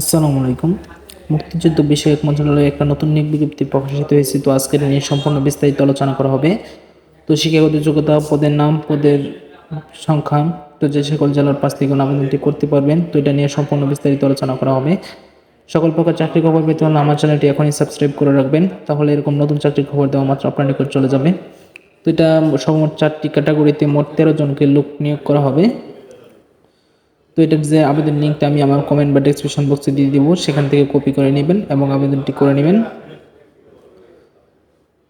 আসসালামু আলাইকুম। মুক্তিযুদ্ধ বিষয়ক মন্ত্রণালয়ে একটা নতুন নিয়োগ বিজ্ঞপ্তি প্রকাশিত হয়েছে। তো আজকের নিয়ে সম্পূর্ণ বিস্তারিত আলোচনা করা হবে। তো শিক্ষাগত যোগ্যতা, পদের নাম, পদের সংখ্যা, তো যে সকল জেলার পাশ থেকে আবেদনটি করতে পারবেন, তো এটা নিয়ে সম্পূর্ণ বিস্তারিত আলোচনা করা হবে। সকল প্রকার চাকরি খবর পেতে হলে আমার চ্যানেলটি এখনই সাবস্ক্রাইব করে রাখবেন। তাহলে এরকম নতুন চাকরির খবর দেওয়া মাত্র আপনার নিকট চলে যাবে। তো এটা সর্বমোট চারটি ক্যাটাগরিতে মোট তেরো জনকে লোক নিয়োগ করা হবে। তো এটার যে আবেদন লিঙ্কটা আমি আমার কমেন্ট বা ডেসক্রিপশন বক্সে দিয়ে দিব, সেখান থেকে কপি করে নেবেন এবং আবেদনটি করে নেবেন।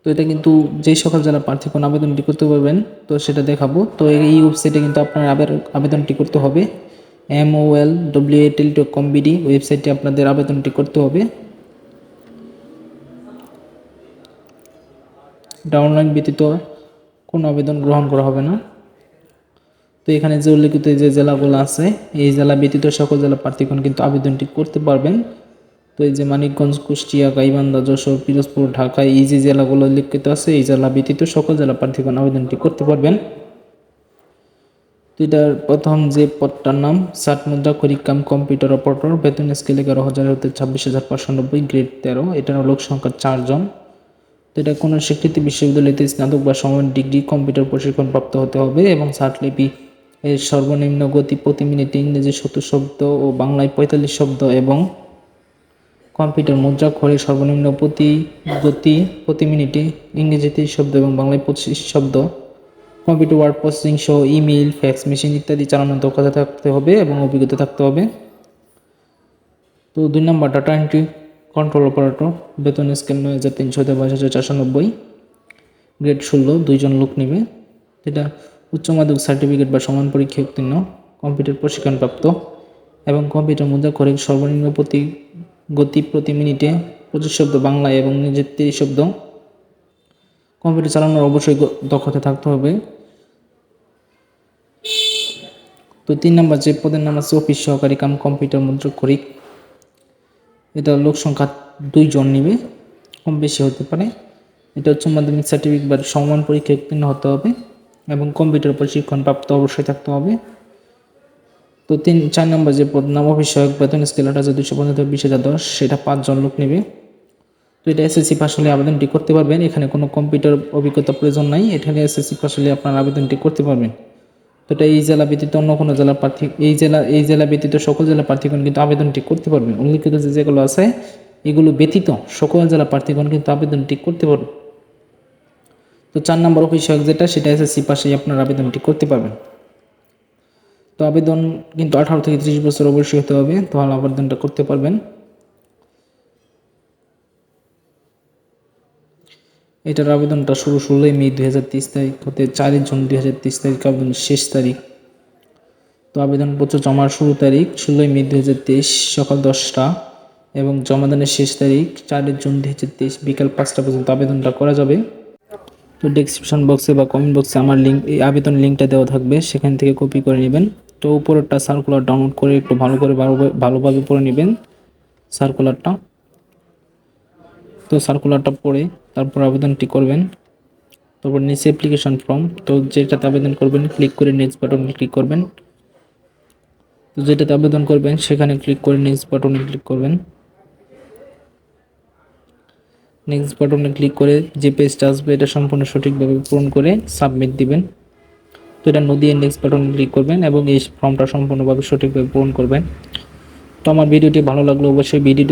তো এটা কিন্তু যেই সকল জেলার প্রার্থীগণ আবেদনটি করতে পারবেন, তো সেটা দেখাবো। তো এই ওয়েবসাইটে কিন্তু আপনার আবেদন, আবেদনটি করতে হবে। M O L W A Teletalk com BD ওয়েবসাইটে আপনাদের আবেদনটি করতে হবে। এটা অনলাইন ব্যতীত কোনো আবেদন গ্রহণ করা হবে না। তো এখানে যে উল্লেখিত যে জেলাগুলো আছে, এই জেলা ব্যতীত সকল জেলা প্রার্থীগণ কিন্তু আবেদনটি করতে পারবেন। তো এই যে মানিকগঞ্জ, কুষ্টিয়া, গাইবান্ধা, যশোর, পিরোজপুর, ঢাকা, এই যে জেলাগুলো উল্লেখিত আছে, এই জেলা ব্যতীত সকল জেলা প্রার্থীগণ আবেদনটি করতে পারবেন। তো এটার প্রথম যে পদটার নাম ষাট মুদ্রা করিকাম কম্পিউটার অপারেটর, বেতন স্কেল এগারো হাজার হতে ছাব্বিশ হাজার পাঁচশো নব্বই, গ্রেড তেরো, এটার লোক সংখ্যা চারজন তো এটা কোনো স্বীকৃতি বিশ্ববিদ্যালয়তে স্নাতক বা সমান ডিগ্রি কম্পিউটার প্রশিক্ষণ প্রাপ্ত হতে হবে এবং লিপি এর সর্বনিম্ন গতি প্রতি মিনিটে ইংরেজি সত্তর শব্দ ও বাংলায় পঁয়তাল্লিশ শব্দ এবং কম্পিউটার মুদ্রাক্ষরে সর্বনিম্ন প্রতি গতি প্রতি মিনিটে ইংরেজি তিরিশ শব্দ এবং বাংলায় পঁচিশ শব্দ। কম্পিউটার ওয়ার্ড প্রসেসিং সহ ইমেইল, ফ্যাক্স, মেশিন ইত্যাদি চালানোর দক্ষতা থাকতে হবে এবং অভিজ্ঞতা থাকতে হবে। তো দুই নম্বর, ডাটা এন্ট্রি কন্ট্রোল অপারেটর, বেতন স্কেল নয় হাজার তিনশো বাইশ হাজার চারশো নব্বই। গ্রেড ষোলো, দুইজন লোক নেবে। যেটা উচ্চ মাধ্যমিক সার্টিফিকেট বা সমান পরীক্ষা উত্তীর্ণ কম্পিউটার প্রশিক্ষণপ্রাপ্ত এবং কম্পিউটার মুদ্রা করে সর্বনিম্ন প্রতি গতি প্রতি মিনিটে পঁচিশ শব্দ বাংলায় এবং নিজের তিরিশ শব্দ কম্পিউটার চালানোর অবশ্যই দক্ষতা থাকতে হবে। তো তিন নম্বর যে পদের নাম আছে অফিস সহকারী কাম কম্পিউটার মুদ্রাক্ষরিক এটা লোক সংখ্যা দুইজন নিবে, কম বেশি হতে পারে। এটা উচ্চ মাধ্যমিক সার্টিফিকেট বা সমান পরীক্ষা উত্তীর্ণ হতে হবে। এবং কম্পিউটার প্রশিক্ষণ প্রাপ্ত অবশ্যই থাকতে হবে। তো তিন, চার নম্বর যে পদ নাম অফিস সহায়ক বেতন স্কেল আট হাজার দুশো পঞ্চাশ, বিশ হাজার দশ, সেটা পাঁচজন লোক নেবে। তো এটা এসএসসি পাস হলে আবেদনটি করতে পারবেন। এখানে কোনো কম্পিউটার অভিজ্ঞতা প্রয়োজন নাই। এখানে এসএসসি পাস হলে আপনার আবেদনটি করতে পারবেন। তো এটা এই জেলা ব্যতীত অন্য কোনো জেলা প্রার্থী এই জেলা এই জেলা ব্যতীত সকল জেলা প্রার্থীগণ কিন্তু আবেদনটি করতে পারবেন। উল্লিখিত যে যেগুলো আছে, এগুলো ব্যতীত সকল জেলা প্রার্থীগণ কিন্তু আবেদনটি করতে পারবেন। তো চার নম্বর সহায়ক যেটা, সেটা এসএসসি পাশেই আপনার আবেদনটি করতে পারবেন। তো আবেদন কিন্তু আঠারো থেকে ত্রিশ বছর অবশ্যই হতে হবে তাহলে আবেদনটা করতে পারবেন। এটার আবেদনটা শুরু ষোলোই মে দুই হাজার তেইশ তারিখ, হতে চারই জুন দুই হাজার তেইশ তারিখ, আবেদন শেষ তারিখ। তো আবেদনপত্র জমার শুরু তারিখ ষোলোই মে দুই হাজার তেইশ, সকাল দশটা এবং জমাদানের শেষ তারিখ চারই জুন দুই হাজার তেইশ, বিকাল পাঁচটা পর্যন্ত আবেদনটা করা যাবে। তো ডেসক্রিপশন বক্সে বা কমেন্ট বক্সে আমার লিঙ্ক এই আবেদন লিঙ্কটা দেওয়া থাকবে, সেখান থেকে কপি করে নেবেন। তো উপরেরটা সার্কুলার ডাউনলোড করে একটু ভালো করে ভালো- ভালোভাবে পড়ে নেবেন। সার্কুলারটা তো সার্কুলারটা পড়ে তারপর আবেদনটি করবেন। তারপর নিচে অ্যাপ্লিকেশন ফর্ম তো যেটাতে আবেদন করবেন ক্লিক করে নেক্সট বাটনে ক্লিক করবেন। তো যেটাতে আবেদন করবেন, সেখানে ক্লিক করে নেক্সট বাটনে ক্লিক করবেন। নেক্সট বাটনে ক্লিক করে যে পেজটা আসবে, এটা সম্পূর্ণ সঠিকভাবে পূরণ করে সাবমিট দিবেন। তো এটা নদী নেক্সট বাটনে ক্লিক করবেন এবং এই ফর্মটা সম্পূর্ণভাবে সঠিকভাবে পূরণ করবেন। তো আমার ভিডিওটি ভালো লাগল অবশ্যই ভিডিওটি